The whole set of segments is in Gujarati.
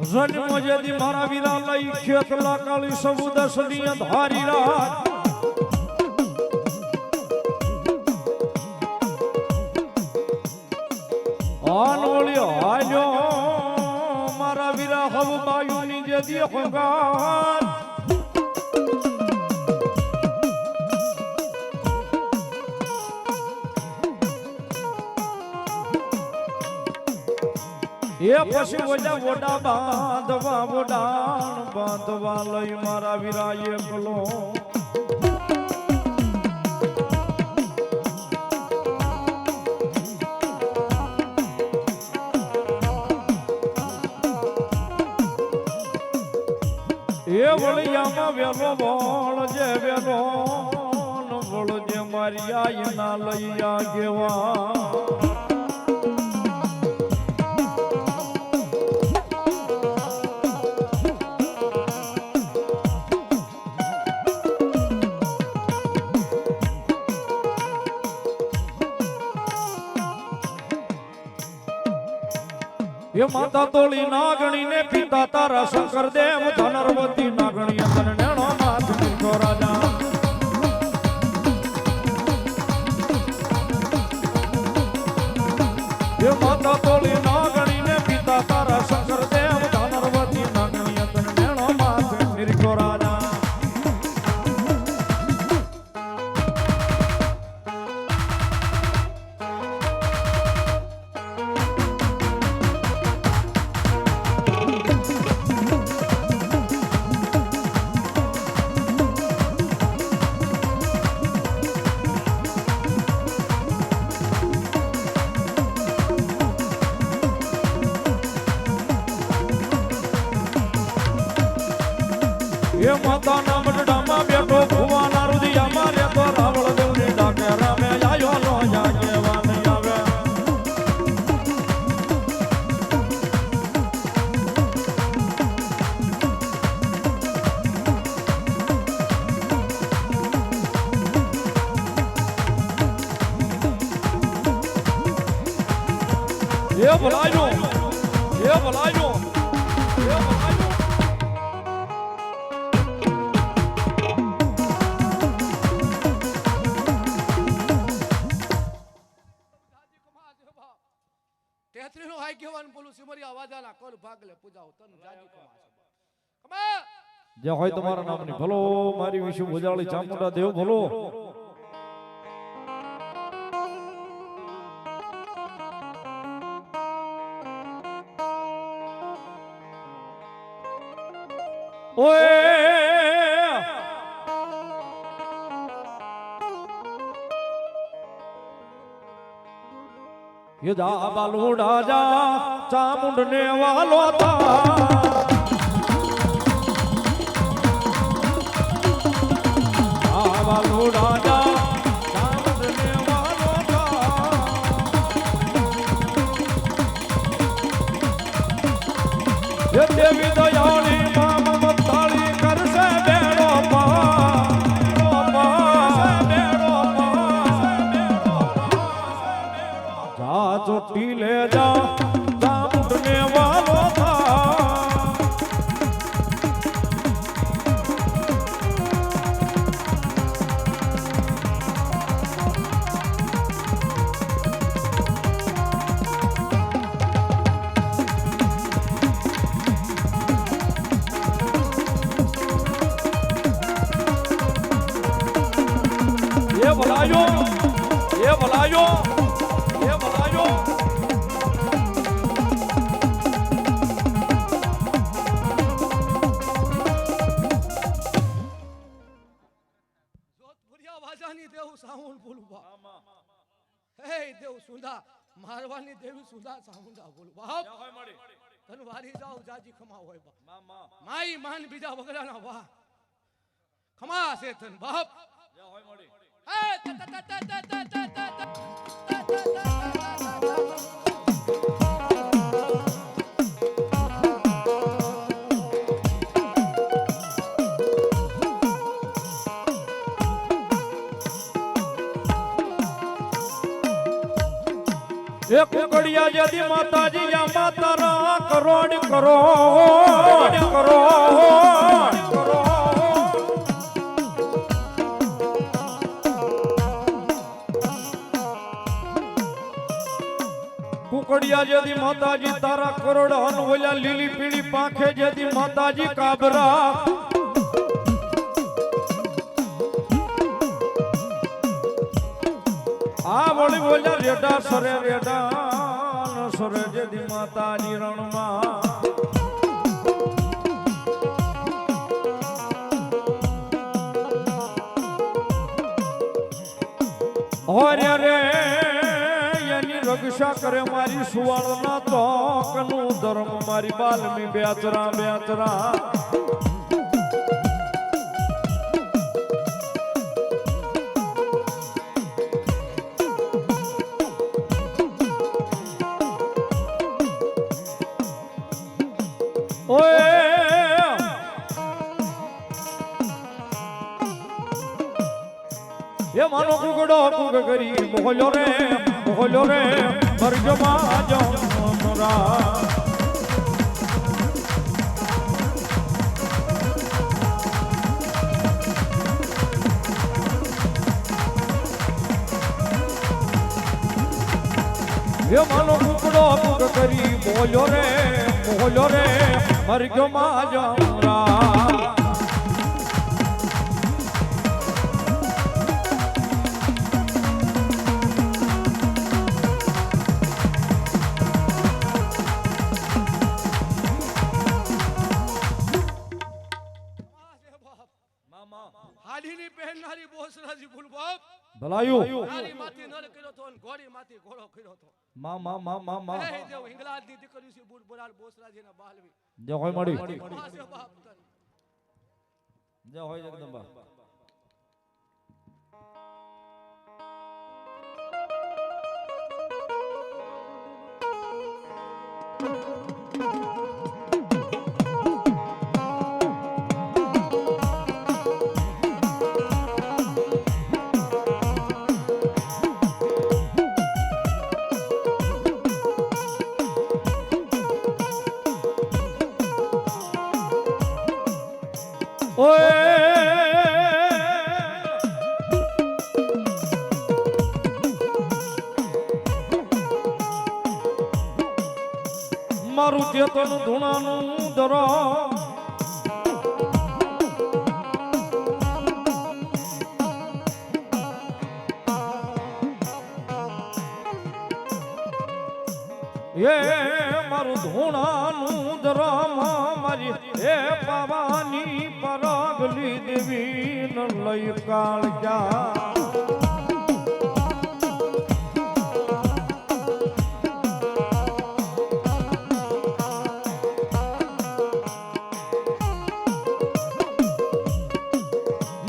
જન્મ જેદી મારા વીરા લઈ ખેત લાકાળી સબુ દસની ધારી રાત આનોળ્યો હાલ્યો મારા વીરા હવ બાયુની જેદી હોગાર એ પછી વજા વોડા બાંધવા, વોડાણ બાંધવા લઈ મારા વીરા ભલો એ વળિયામાં વેલો વળ જે વેલો, વળ જે મારી આઈ ના લઈ આ ગેવા. એ માતા તોળી નાગણી ને પિતા તારા શંકર દેવ, ધનરવતી નાગણી તન નેણો માથ નીકો રાજા. એ માતા તોળી નાગણી હે ભલાઈનો હે ભલાઈનો હે ભલાઈનો તેત્રીનો હાઈ કહેવાનું બોલું સિમરી આવાજાના કોલ ભાગ લે. પૂજાઓ તન જાજી કમા કમા જે હોય તમારા નામની ભલો મારી વિશુ ઉજાળી ચામુંડા દેવ ભલો. ઓએ યુદા બાલુડા જા ચામુંડને વાલો તા બાલુડા જા દેવી દયાળી ભલાયો એ ભલાયો જોધપુરિયા વાજાની દેવ સાહુલ બોલું બા હે દેવ સુંદા મારવાની દેવી સુંદા સાહુંદા બોલું બાપ તન વારી જાવ જાજી ખમા હોય બા. માઈ માન બીજા વગડાના વાહ. ખમા છે તન બાપ. જય હોય તા એ કુકડિયા જદી માતાજી અંબા તારા કરોડ કરોડ કરોડ કુકડિયા જેથી માતાજી તારા કરોડ અન ઓલા લીલી પીળી પાંખે જેથી માતાજી કાબરા. આ વળી બોલ્યા રેડા સરે રેડા સરે જેથી માતાજી રણમાં. હોર્યા રે રક્ષા કરે મારી સુવાળના તોકનું ધર્મ, મારી બાલમી બેચરા બેચરા એ માનો કુગડો કુગ કરી મોહલ્યો રે મોહલ્યો રે. મરજમાં જમરા એ માનો કુકડો કુક કરી બોલ્યો રે બોલ્યો રે મરજમાં જમરા પહેરનારી બોસરાજી ફૂલ બાપ. ભલાયું. નારી માથી નર કર્યો તો ઘોડી માથી ઘોડો કર્યો તો. મા મા મા મા મા. હે દેવ હિંગલાજની દીકરી છે બુડ બુરાલ બોસરાજીના બાલવી. જય હોય મળી. હોય જગદંબા. ઓય મારું ચેતન ધૂણાનું દરો. એ મારું ધૂણાનું દરામાં મારી, હે પાવાની પરાગલી દેવી ન લઈ કાળજા.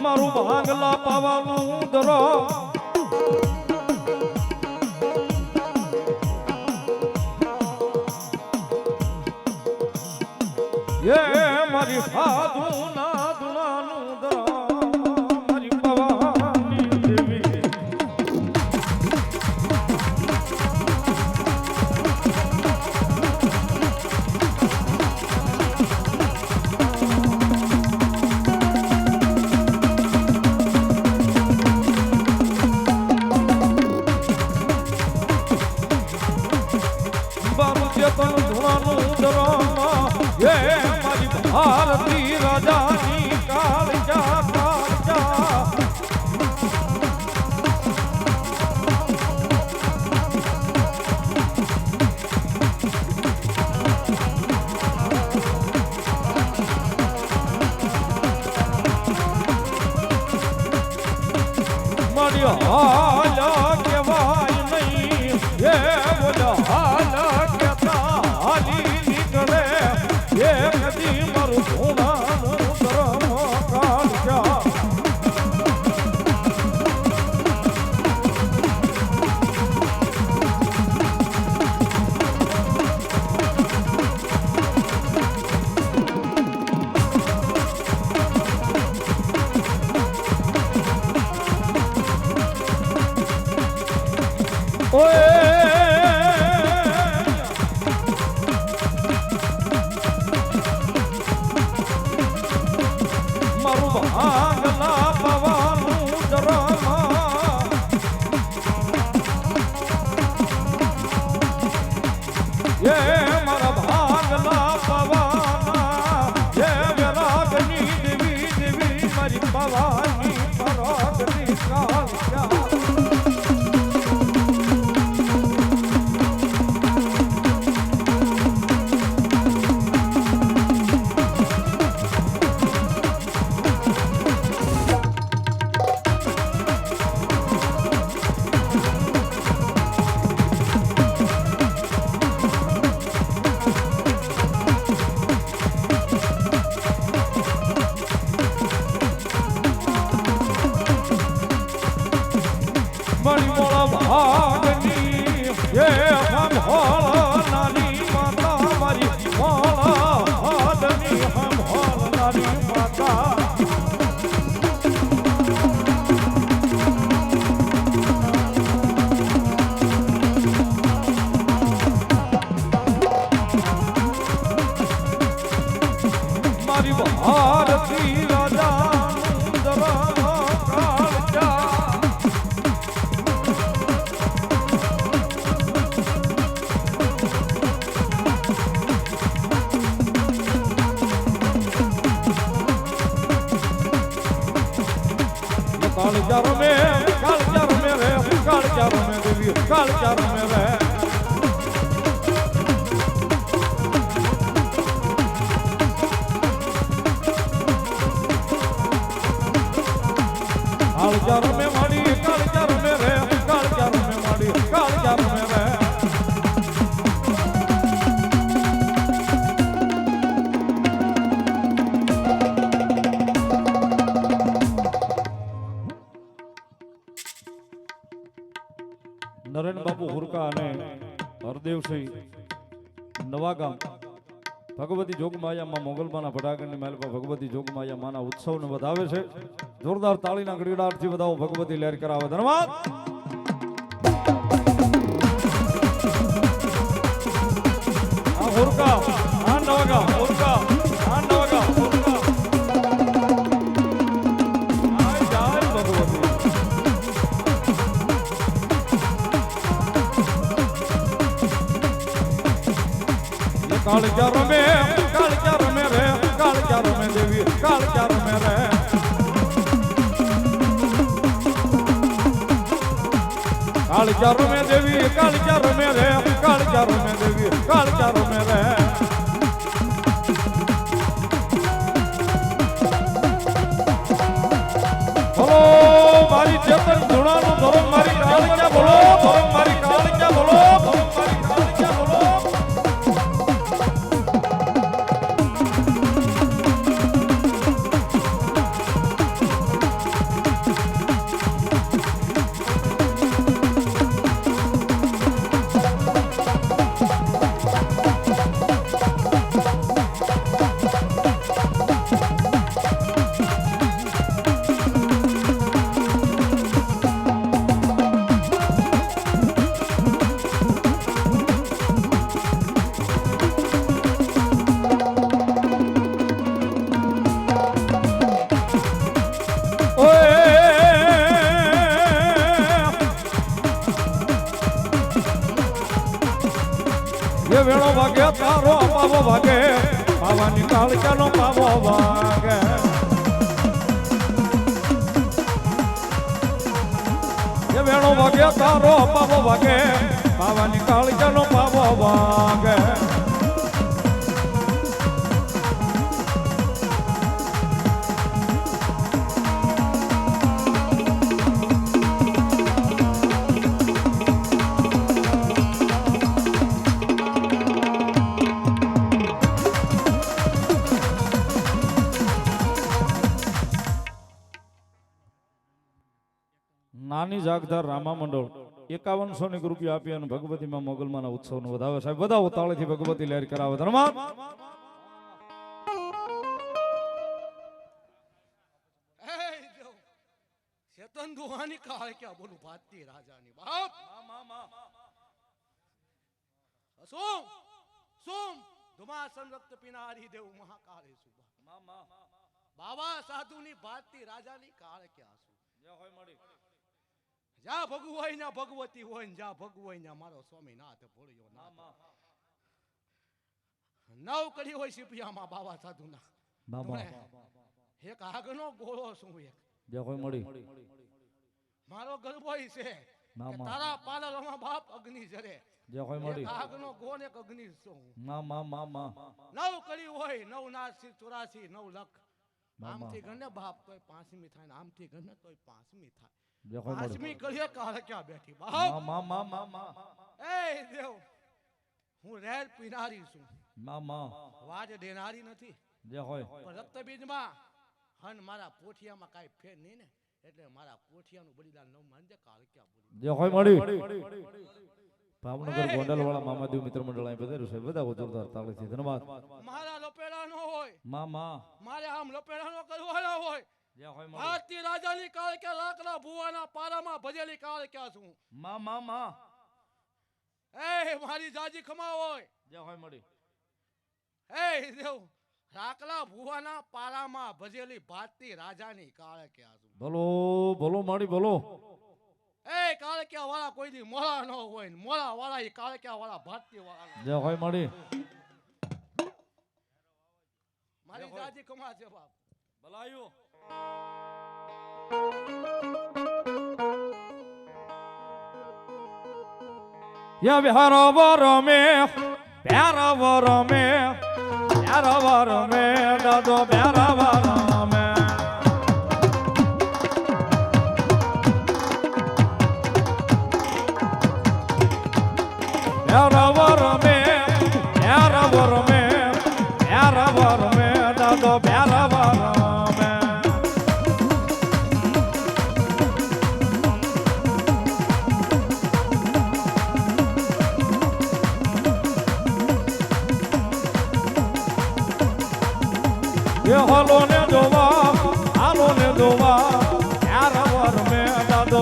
મારું ભાગલા પાવાનું દરો ચેતન ધૂણાનું દરામાં એ મારી ભારતી રાજાની મારું ભારતી રાજા કાળજા રમે ભગવતી જોગમાયામાં મોગલમાના ભડાગણની મહેલ પર ભગવતી જોગમાયા માના ઉત્સવને વધાવે છે. જોરદાર તાળીના ગડીડાટથી વધાવો ભગવતી લહેર કરાવે. ધન્યવાદ. આ હુરકા, આ નવા ગામ, હુરકા દેવી કાળજા રમે રે કાળજા રમે દેવી કાળજા રમે રે? કાળજા રમે દેવી કાળજા રમે રે? બોલો, મારી ચેતન પાવો વાગે પાવાની કાળજાનો પાવો વાગે વેળો વાગે, તારો પાવો વાગે પાવાની કાળજાનો પાવો વાગે નાની રામા મંડળ એકાવનસો ની રૂપિયા આપી અને ભગવતીમાં મોગલમાના ઉત્સવનું વધાવે સાહેબ બધા ઉતાળેથી ભગવતી લહેર કરાવે ધર્મા ચેતન દુહાની કાળ ક્યાં બોલું? ભારતીય રાજાની બાપ. શું શું ધુમાસન રક્ત પિનારી દેવ મહાકાળે સુબા બાબા સાધુની ભારતી રાજાની કાળ ક્યાં હોય જ્યાં ભગવું હોય ને ભગવતી હોય ને જ્યાં ભગવું હોય ને મારો સ્વામીનાથ ભોળ્યો ના નવ કરી હોય સિપિયામાં બાવા સાધુના. તમે એક આગનો ગોળો શું એક. જો કોઈ મળી. મારો ગર્ભોય છે તારા પાલરમાં બાપ અગ્નિ જરે. જો કોઈ મળી. આગનો ગોળ એક અગ્નિ શું મા મા મા મા નવ કરી હોય નવ નાસી ચોરાસી નવ લખ. આમથી ગણને બાપ તોય પાંચમી થાય ને આમથી ગણને તોય પાંચમી થાય. જે કોઈ મળી કરીએ ક્યાં બેઠી? બાપ! મા મા મા મા. મા એ દેવ હું રેર પીનારી છું. મા મા. વાજ દેનારી નથી. જે હોય પણ રક્તબીજમાં હન મારા પોઠિયામાં કાઈ ફેર નહીં ને એટલે મારા પોઠિયાનું બલિદાન ન માનજે કાલે ક્યાં બોલી? જે હોય મળી ભાવનગર ગોંડલ વાળા મામાદેવ મિત્ર મંડળ અહીં પધાર્યું છે બધા જોરદાર તાળીથી. ધન્યવાદ. મારા લપેડા નો હોય. મા મા. મારે આમ લપેડા નો કરવાનો હોય. જે ભારતીય રાજાની કાળ કે લાકડા ભુવાના પારામાં ભજેલી કાળ ક્યાં છું? મા મા મા. એ મારી જાજી ખમા હોય. જે હોય મળી એ દેવ રાકલા ભુવાના પારામાં ભજેલી ભારતીય રાજાની કાળ ક્યાં છું? ભલો ભલો માડી ભલો. એ કાળક્યા વાળા કોઈ દી મોળા ન હોય ને મોળા વાળા એ કાળક્યા વાળા ભારતીય વાળા જે હોય. મળી મારી જાજી કમા છે બાપ. ભલાયું. યા બિહારો વરો મે પ્યારો વરો મે પ્યારો વરો મે દાદો પ્યારો વરો મે પ્યારો એ જોવા હાલો ને જોવા પ્યાર વર મે દાદો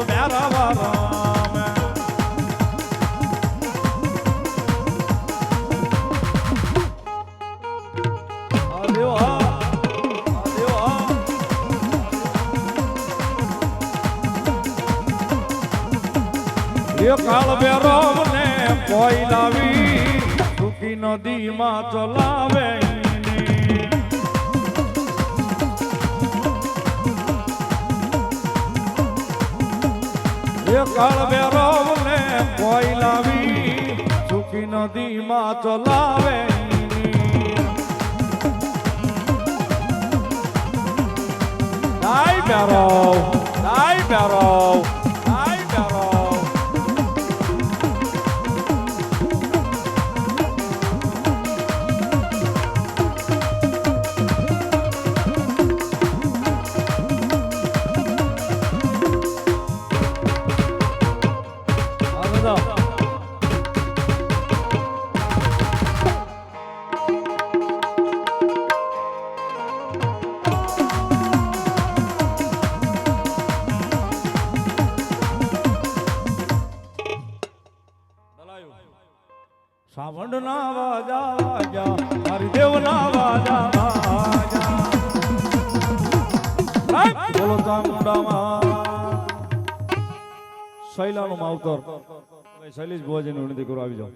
ને કોઈ લાવી સુકી નદીમાં ચલાવે. એ કાળ બેરવ ને કોઈ લાવી સુખી નદીમાં ચલાવે ઈની. દાય બેરવ દાય ચામુંડામાં શૈલેષ ભુવાજી નું વિનંતી કરો આવી જાઓ.